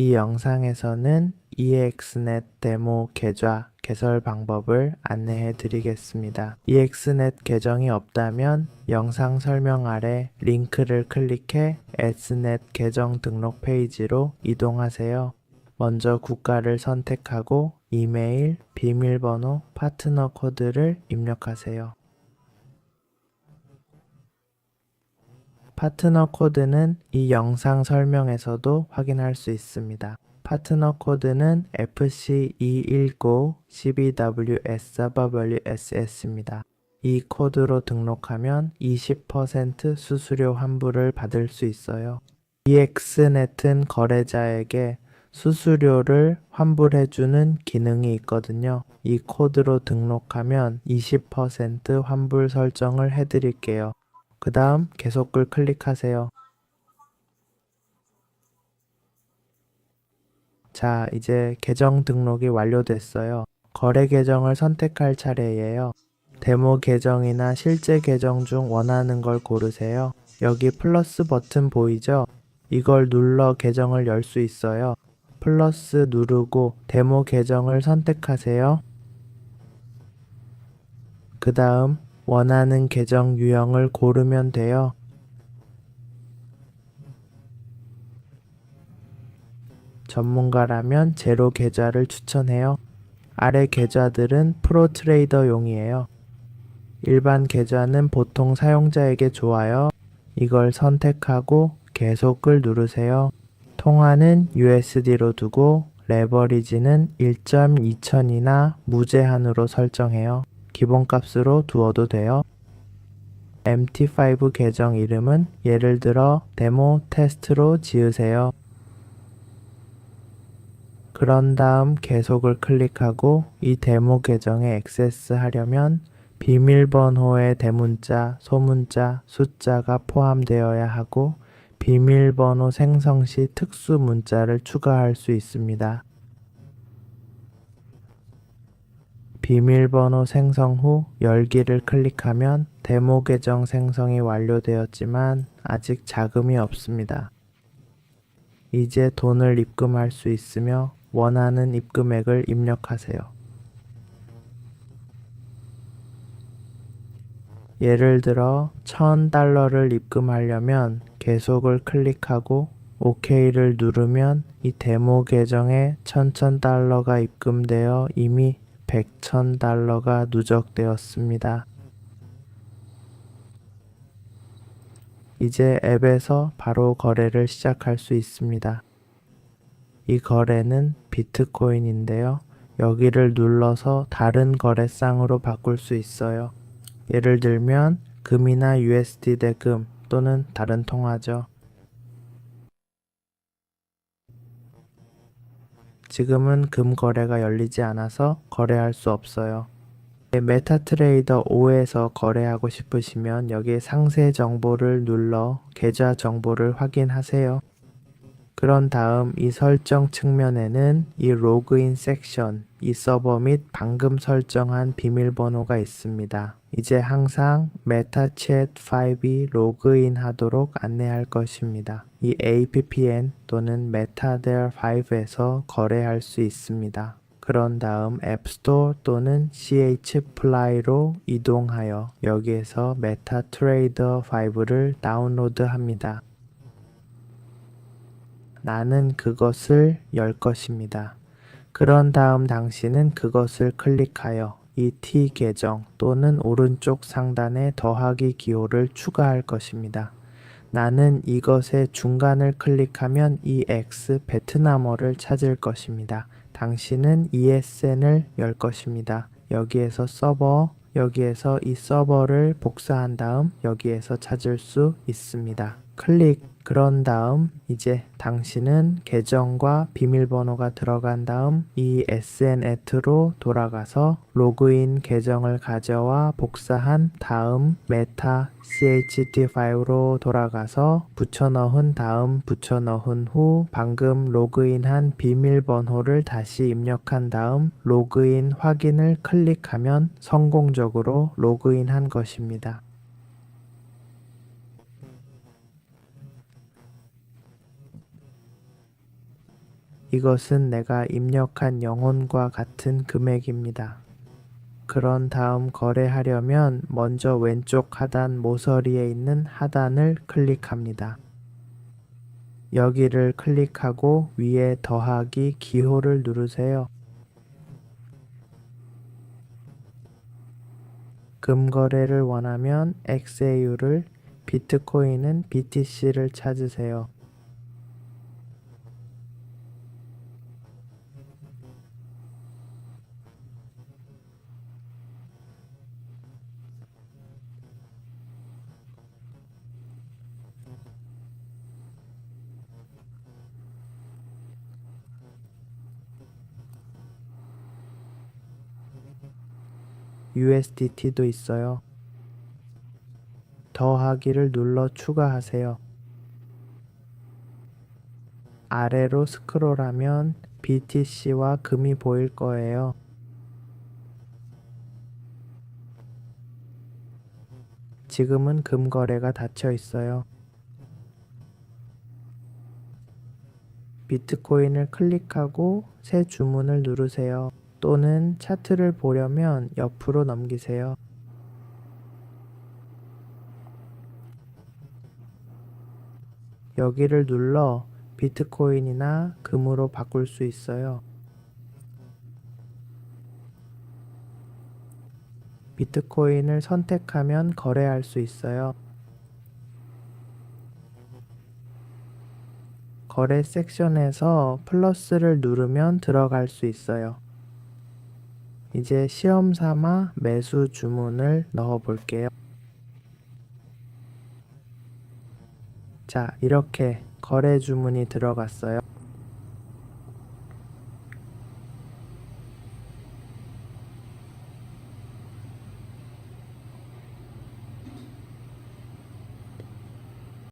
이 영상에서는 EXNet 데모 계좌 개설 방법을 안내해 드리겠습니다. EXNet 계정이 없다면 영상 설명 아래 링크를 클릭해 Snet 계정 등록 페이지로 이동하세요. 먼저 국가를 선택하고 이메일, 비밀번호, 파트너 코드를 입력하세요. 파트너 코드는 이 영상 설명에서도 확인할 수 있습니다. 파트너 코드는 FC219-12WSWSS입니다. 이 코드로 등록하면 20% 수수료 환불을 받을 수 있어요. EXNet은 거래자에게 수수료를 환불해주는 기능이 있거든요. 이 코드로 등록하면 20% 환불 설정을 해드릴게요. 그 다음 계속글 클릭하세요. 자, 이제 계정 등록이 완료됐어요. 거래 계정을 선택할 차례예요. 데모 계정이나 실제 계정 중 원하는 걸 고르세요. 여기 플러스 버튼 보이죠? 이걸 눌러 계정을 열 수 있어요. 플러스 누르고 데모 계정을 선택하세요. 그 다음 원하는 계정 유형을 고르면 돼요. 전문가라면 제로 계좌를 추천해요. 아래 계좌들은 프로 트레이더용이에요. 일반 계좌는 보통 사용자에게 좋아요. 이걸 선택하고 계속을 누르세요. 통화는 USD로 두고 레버리지는 1.2000이나 무제한으로 설정해요. 기본값으로 두어도 돼요. MT5 계정 이름은 예를 들어 데모 테스트로 지으세요. 그런 다음 계속을 클릭하고 이 데모 계정에 액세스 하려면 비밀번호의 대문자, 소문자, 숫자가 포함되어야 하고 비밀번호 생성 시 특수 문자를 추가할 수 있습니다. 비밀번호 생성 후 열기를 클릭하면 데모 계정 생성이 완료되었지만 아직 자금이 없습니다. 이제 돈을 입금할 수 있으며 원하는 입금액을 입력하세요. 예를 들어 1000달러를 입금하려면 계속을 클릭하고 OK를 누르면 이 데모 계정에 1000달러가 입금되어 이미 100,000달러가 누적되었습니다. 이제 앱에서 바로 거래를 시작할 수 있습니다. 이 거래는 비트코인인데요. 여기를 눌러서 다른 거래상으로 바꿀 수 있어요. 예를 들면 금이나 USD 대금 또는 다른 통화죠. 지금은 금 거래가 열리지 않아서 거래할 수 없어요. 메타트레이더 5에서 거래하고 싶으시면 여기 상세 정보를 눌러 계좌 정보를 확인하세요. 그런 다음 이 설정 측면에는 이 로그인 섹션, 이 서버 및 방금 설정한 비밀번호가 있습니다. 이제 항상 메타챗 5이 로그인 하도록 안내할 것입니다. 이 APPN 또는 메타델 5에서 거래할 수 있습니다. 그런 다음 앱스토어 또는 chfly로 이동하여 여기에서 메타트레이더 5를 다운로드합니다. 나는 그것을 열 것입니다. 그런 다음 당신은 그것을 클릭하여 이 T 계정 또는 오른쪽 상단에 더하기 기호를 추가할 것입니다. 나는 이것의 중간을 클릭하면 이 X 베트남어를 찾을 것입니다. 당신은 ESN을 열 것입니다. 여기에서 서버, 여기에서 이 서버를 복사한 다음 여기에서 찾을 수 있습니다. 클릭 그런 다음 이제 당신은 계정과 비밀번호가 들어간 다음 이 SNET로 돌아가서 로그인 계정을 가져와 복사한 다음 메타 CHT 파일로 돌아가서 붙여넣은 다음 붙여넣은 후 방금 로그인한 비밀번호를 다시 입력한 다음 로그인 확인을 클릭하면 성공적으로 로그인한 것입니다. 이것은 내가 입력한 영혼과 같은 금액입니다. 그런 다음 거래하려면 먼저 왼쪽 하단 모서리에 있는 하단을 클릭합니다. 여기를 클릭하고 위에 더하기 기호를 누르세요. 금거래를 원하면 XAU를, 비트코인은 BTC를 찾으세요. USDT도 있어요. 더하기를 눌러 추가하세요. 아래로 스크롤하면 BTC와 금이 보일 거예요. 지금은 금 거래가 닫혀 있어요. 비트코인을 클릭하고 새 주문을 누르세요. 또는 차트를 보려면 옆으로 넘기세요. 여기를 눌러 비트코인이나 금으로 바꿀 수 있어요. 비트코인을 선택하면 거래할 수 있어요. 거래 섹션에서 플러스를 누르면 들어갈 수 있어요. 이제 시험 삼아 매수 주문을 넣어 볼게요. 자, 이렇게 거래 주문이 들어갔어요.